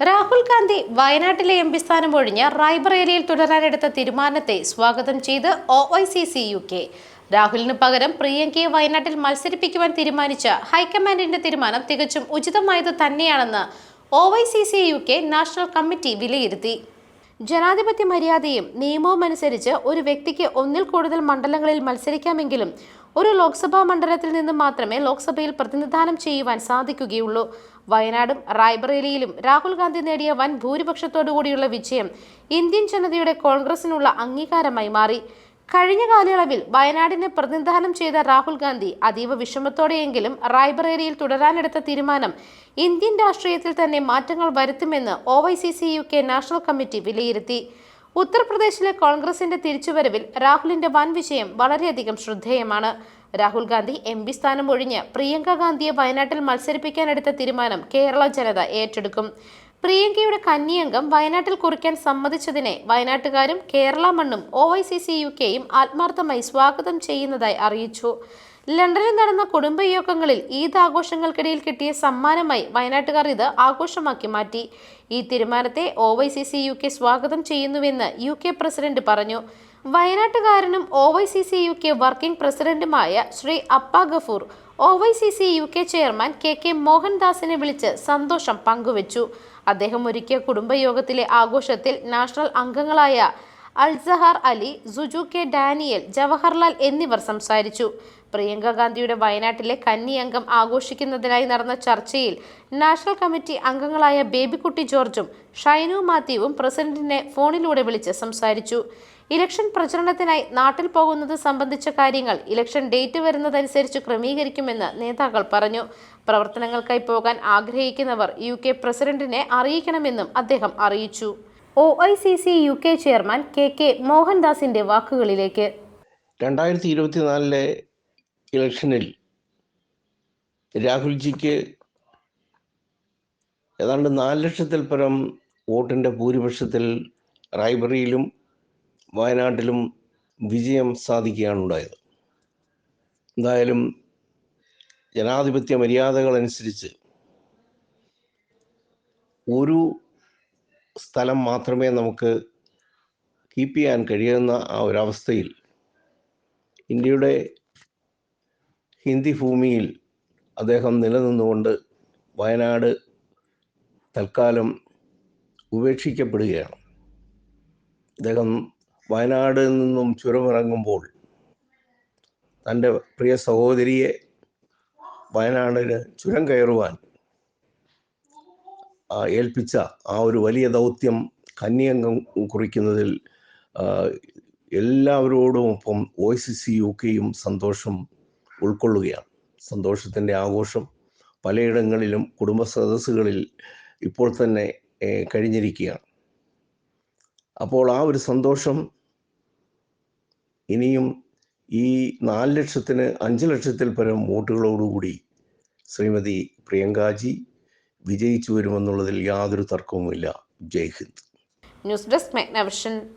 രാഹുൽ ഗാന്ധി വയനാട്ടിലെ M P സ്ഥാനം ഒഴിഞ്ഞ് റായ്ബറേലിയിൽ തുടരാനെടുത്ത തീരുമാനത്തെ സ്വാഗതം ചെയ്ത് O I C C U K രാഹുലിന് പകരം പ്രിയങ്കയെ വയനാട്ടിൽ മത്സരിപ്പിക്കുവാൻ തീരുമാനിച്ച ഹൈക്കമാൻഡിന്റെ തീരുമാനം തികച്ചും ഉചിതമായത് തന്നെയാണെന്ന് O I C C U K national committee വിലയിരുത്തി. ജനാധിപത്യ മര്യാദയും നിയമവും അനുസരിച്ച് ഒരു വ്യക്തിക്ക് ഒന്നിൽ കൂടുതൽ മണ്ഡലങ്ങളിൽ മത്സരിക്കാമെങ്കിലും ഒരു ലോക്സഭാ മണ്ഡലത്തിൽ നിന്ന് മാത്രമേ ലോക്സഭയിൽ പ്രതിനിധാനം ചെയ്യുവാൻ സാധിക്കുകയുള്ളൂ. വയനാടും റായ്ബറേലിയിലും രാഹുൽ ഗാന്ധി നേടിയ വൻ ഭൂരിപക്ഷത്തോടുകൂടിയുള്ള വിജയം ഇന്ത്യൻ ജനതയുടെ കോൺഗ്രസിനുള്ള അംഗീകാരമായി മാറി. കഴിഞ്ഞ കാലയളവിൽ വയനാടിനെ പ്രതിനിധാനം ചെയ്ത രാഹുൽ ഗാന്ധി അതീവ വിഷമത്തോടെയെങ്കിലും റായ്ബറേലിയിൽ തുടരാനെടുത്ത തീരുമാനം ഇന്ത്യൻ രാഷ്ട്രീയത്തിൽ തന്നെ മാറ്റങ്ങൾ വരുത്തുമെന്ന് O Y C C U K national committee വിലയിരുത്തി. ഉത്തർപ്രദേശിലെ കോൺഗ്രസിന്റെ തിരിച്ചുവരവിൽ രാഹുലിന്റെ വൻ വിജയം വളരെയധികം ശ്രദ്ധേയമാണ്. രാഹുൽ ഗാന്ധി എം പി സ്ഥാനം ഒഴിഞ്ഞ് പ്രിയങ്ക ഗാന്ധിയെ വയനാട്ടിൽ മത്സരിപ്പിക്കാനെടുത്ത തീരുമാനം കേരള ജനത ഏറ്റെടുക്കും. പ്രിയങ്കയുടെ കന്നിയംഗം വയനാട്ടിൽ കുറിക്കാൻ സമ്മതിച്ചതിനെ വയനാട്ടുകാരും കേരള മണ്ണും O I C C U കെയും ആത്മാർത്ഥമായി സ്വാഗതം ചെയ്യുന്നതായി അറിയിച്ചു. ലണ്ടനിൽ നടന്ന കുടുംബയോഗങ്ങളിൽ ഈദ് ആഘോഷങ്ങൾക്കിടയിൽ കിട്ടിയ സമ്മാനമായി വയനാട്ടുകാർ ഇത് ആഘോഷമാക്കി മാറ്റി. ഈ തീരുമാനത്തെ O Y C C U K സ്വാഗതം ചെയ്യുന്നുവെന്ന് യു കെ പ്രസിഡന്റ് പറഞ്ഞു. വയനാട്ടുകാരനും O Y C C U K working പ്രസിഡന്റുമായ Shri Appa Gafoor O Y C C U K chairman K K മോഹൻദാസിനെ വിളിച്ച് സന്തോഷം പങ്കുവച്ചു. അദ്ദേഹം ഒരുക്കിയ കുടുംബയോഗത്തിലെ ആഘോഷത്തിൽ നാഷണൽ അംഗങ്ങളായ അൽസഹാർ അലി സുജു കെ ഡാനിയൽ ജവഹർലാൽ എന്നിവർ സംസാരിച്ചു. പ്രിയങ്ക ഗാന്ധിയുടെ വയനാട്ടിലെ കന്നി അംഗം ആഘോഷിക്കുന്നതിനായി നടന്ന ചർച്ചയിൽ നാഷണൽ കമ്മിറ്റി അംഗങ്ങളായ ബേബിക്കുട്ടി ജോർജും ഷൈനു മാത്യുവും പ്രസിഡന്റിനെ ഫോണിലൂടെ വിളിച്ച് സംസാരിച്ചു. ഇലക്ഷൻ പ്രചരണത്തിനായി നാട്ടിൽ പോകുന്നത് സംബന്ധിച്ച കാര്യങ്ങൾ ഇലക്ഷൻ ഡേറ്റ് വരുന്നതനുസരിച്ച് ക്രമീകരിക്കുമെന്ന് നേതാക്കൾ പറഞ്ഞു. പ്രവർത്തനങ്ങൾക്കായി പോകാൻ ആഗ്രഹിക്കുന്നവർ യു പ്രസിഡന്റിനെ അറിയിക്കണമെന്നും അദ്ദേഹം അറിയിച്ചു. O I C C U K chairman K K മോഹൻദാസിന്റെ വാക്കുകളിലേക്ക്. രണ്ടായിരത്തി ഇരുപത്തിനാലിലെ ഇലക്ഷനിൽ രാഹുൽജിക്ക് ഏതാണ്ട് നാല് ലക്ഷത്തിൽ പരം വോട്ടിന്റെ ഭൂരിപക്ഷത്തിൽ റായ്ബറിയിലും വയനാട്ടിലും വിജയം സാധിക്കുകയാണ് ഉണ്ടായത് എന്തായാലും ജനാധിപത്യ മര്യാദകളനുസരിച്ച് ഒരു സ്ഥലം മാത്രമേ നമുക്ക് കീപ്പ് ചെയ്യാൻ കഴിയുന്ന ആ ഒരവസ്ഥയിൽ ഇന്ത്യയുടെ ഹിന്ദി ഭൂമിയിൽ അദ്ദേഹം നിലനിന്നുകൊണ്ട് വയനാട് തൽക്കാലം ഉപേക്ഷിക്കപ്പെടുകയാണ്. അദ്ദേഹം വയനാട് നിന്നും ചുരമിറങ്ങുമ്പോൾ തന്റെ പ്രിയ സഹോദരിയെ വയനാടിന് ചുരം കയറുവാൻ ഏൽപ്പിച്ച ആ ഒരു വലിയ ദൗത്യം കന്യംഗം കുറിക്കുന്നതിൽ എല്ലാവരോടും ഒപ്പം ഒ സി സി യു കെയും സന്തോഷം ഉൾക്കൊള്ളുകയാണ്. സന്തോഷത്തിന്റെ ആഘോഷം പലയിടങ്ങളിലും കുടുംബ സദസ്സുകളിൽ ഇപ്പോൾ തന്നെ കഴിഞ്ഞിരിക്കുകയാണ്. അപ്പോൾ ആ ഒരു സന്തോഷം ഇനിയും ഈ നാല് ലക്ഷത്തിന് അഞ്ച് ലക്ഷത്തിൽ പരം വോട്ടുകളോടുകൂടി ശ്രീമതി പ്രിയങ്കാജി വിജയിച്ചു വരുമെന്നുള്ളതിൽ യാതൊരു തർക്കവുമില്ല. ജയ് ഹിന്ദ്. News desk മെഗ്നവിഷൻ